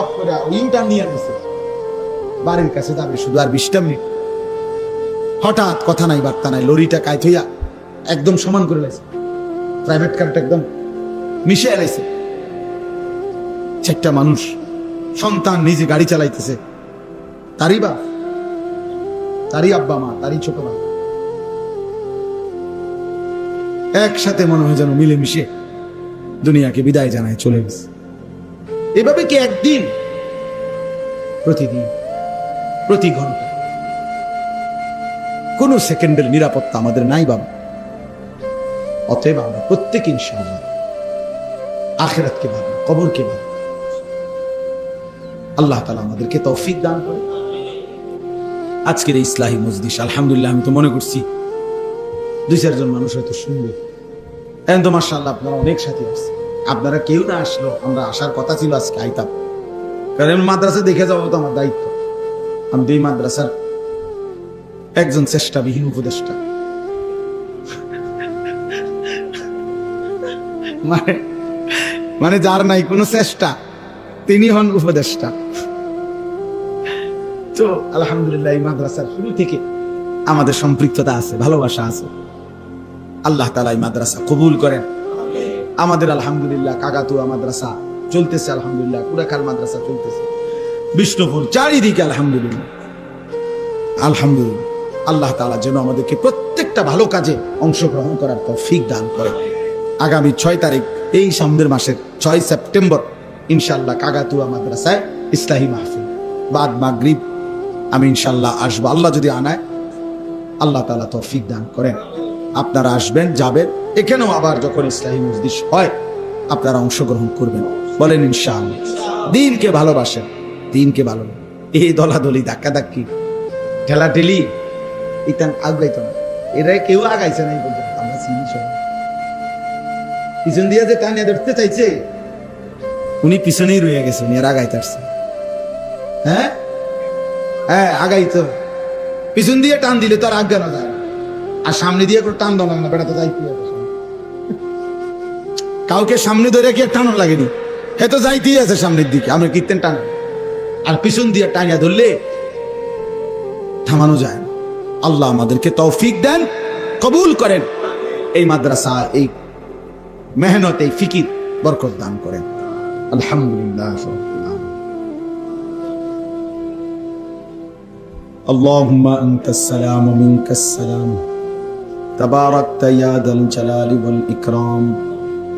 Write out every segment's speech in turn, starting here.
Of করে ইউটার নিয়ে বাড়ির কাছে যাবে শুধু আর বিশটা মিনিট হঠাৎ কথা নাই, বার্তা নাই, লরিটা কায় থইয়া একদম সমান করে লাইছে। প্রাইভেট কারটা একদম চারটা মানুষ, সন্তান নিজে গাড়ি চালাইতেছে। তারই বা তারই আব্বা মা, তারই ছোট মা একসাথে মনে হয় যেন মিলেমিশে দুনিয়াকে বিদায় জানায় চলে গেছে। এভাবে কি একদিন? প্রতিদিন, প্রতি ঘণ্টা। কোন সেকেন্ডের নিরাপত্তা আমাদের নাই বাবা। অতএব আমরা প্রত্যেক ইনশাআল্লাহ আখেরাতকে ভাবি কবরকে ভাবি আল্লাহ তালা আমাদেরকে তৌফিক দান করে আজকের এই ইসলাহী মজলিস, আলহামদুলিল্লাহ, আমি তো মনে করছি দুই চারজন মানুষ হয়তো শুনবে। এখন তো মার্শাল্লাহ আপনারা অনেক সাথী আসছে আপনারা কেউ না আসলো, আমরা আসার কথা ছিল আজকে, আইতাম। কারণ মাদ্রাসা দেখে যাব তো আমার দায়িত্ব। আমি এই মাদ্রাসার একজন চেষ্টাবিহীন উপদেষ্টা। মানে মানে যার নাই, কোনো চেষ্টা। তিনি হন উপদেষ্টা। তো, আলহামদুলিল্লাহ, এই মাদ্রাসার শুরু থেকে আমাদের সম্পৃক্ততা আছে, ভালোবাসা আছে। আল্লাহ তালা এই মাদ্রাসা কবুল করেন। আমাদের আলহামদুলিল্লাহ, কাকাতুয়া মাদ্রাসা চলতেছে আলহামদুলিল্লাহ কুড়াখাল মাদ্রাসা চলতেছে। বিষ্ণুপুর চারিদিকে আলহামদুলিল্লাহ। আলহামদুলিল্লাহ, আল্লাহ তালা যেন আমাদেরকে প্রত্যেকটা ভালো কাজে অংশগ্রহণ করার তৌফিক দান করে। আগামী ছয় তারিখ, এই সামনের মাসের ছয় সেপ্টেম্বর ইনশাল্লাহ কাগাতুয়া মাদ্রাসায় ইসলাহী মাহফিল। বাদ মাগরিব, আমি ইনশাল্লাহ আসব। আল্লাহ যদি আনায়, আল্লাহ তালা তৌফিক দান করেন। আপনারা আসবেন, যাবেন। এখানেও আবার যখন ইসলাহী মসজিদ হয়, আপনারা অংশগ্রহণ করবেন। বলেন ইনশাআল্লাহ। দিনকে ভালোবাসেন, দিনকে ভালো এই দলাদলি ধাক্কা ধাক্কি ঠেলা ঠেলি ইতান আগাইতো না। এরা কেউ আগাইছে না, আমরা চিনি সবাই। পিছন দিয়ে যে টানিয়া ধরতে চাইছে, উনি পিছনেই রয়ে গেছে, উনি আর আগাইতে আসছে হ্যাঁ? হ্যাঁ আগাইতো। পিছন দিয়ে টান দিলে তো আর আজ্ঞানো যায়। আর সামনে দিয়ে কোনো টান দোলা না বেড়া তো যাইতে। কাউকে সামনে ধরে কি আর টানো লাগেনি হে তো যাইতেই আছে সামনের দিকে আমরা কীর্তেন টান আর পিছন দিয়ে টানিয়া ধরলে থামানো যায় না আল্লাহ আমাদেরকে তৌফিক দেন কবুল করেন এই মাদ্রাসা এই মেহনত এই ফিকির বরকত দান করেন আলহামদুলিল্লাহ اللهم أنت السلام ومنك السلام تباركت يا ذا الجلال والإكرام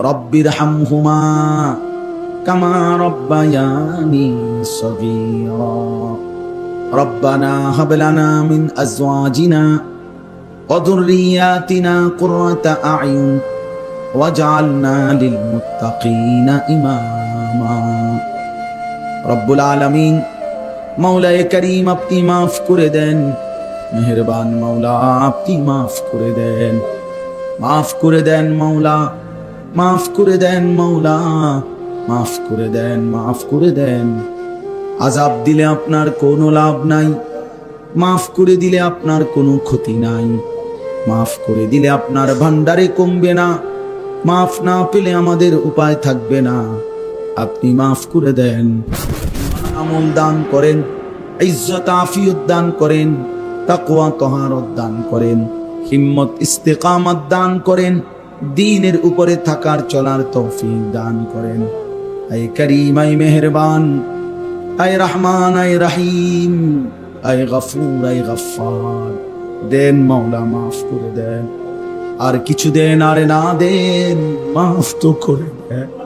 رب ارحمهما كما ربياني صغيرا ربنا هب لنا من أزواجنا وذرياتنا قرة أعين واجعلنا للمتقين إماما রব্বুল আলমিন মাওলায় করিম আপনি মাফ করে দেন মেহরবান মাওলা আপনি মাফ করে দেন মাফ করে দেন মাওলা মাফ করে দেন মৌলা মাফ করে দেন, মাফ করে দেন। আজাব দিলে আপনার কোনো লাভ নাই, মাফ করে দিলে আপনার কোনো ক্ষতি নাই। মাফ করে দিলে আপনার ভান্ডারে কমবে না, মাফ না পেলে আমাদের উপায় থাকবে না। আপনি মাফ করে দেন। আমল দান করেন, ইজ্জত, আফিয়ত দান করেন, তাকওয়া, তহারত দান করেন, হিম্মত, ইস্তেকামত দান করেন। দিনের উপরে থাকার চলার তৌফিক দান করেন। আই করিম আই মেহরবান আই রহমান, আয় রাহিম, আয় গফুর, আয় গফার দেন মৌলা মাফ করে দেন। আর কিছু দেন, আরে না দেন, মাফ তো করে দেন।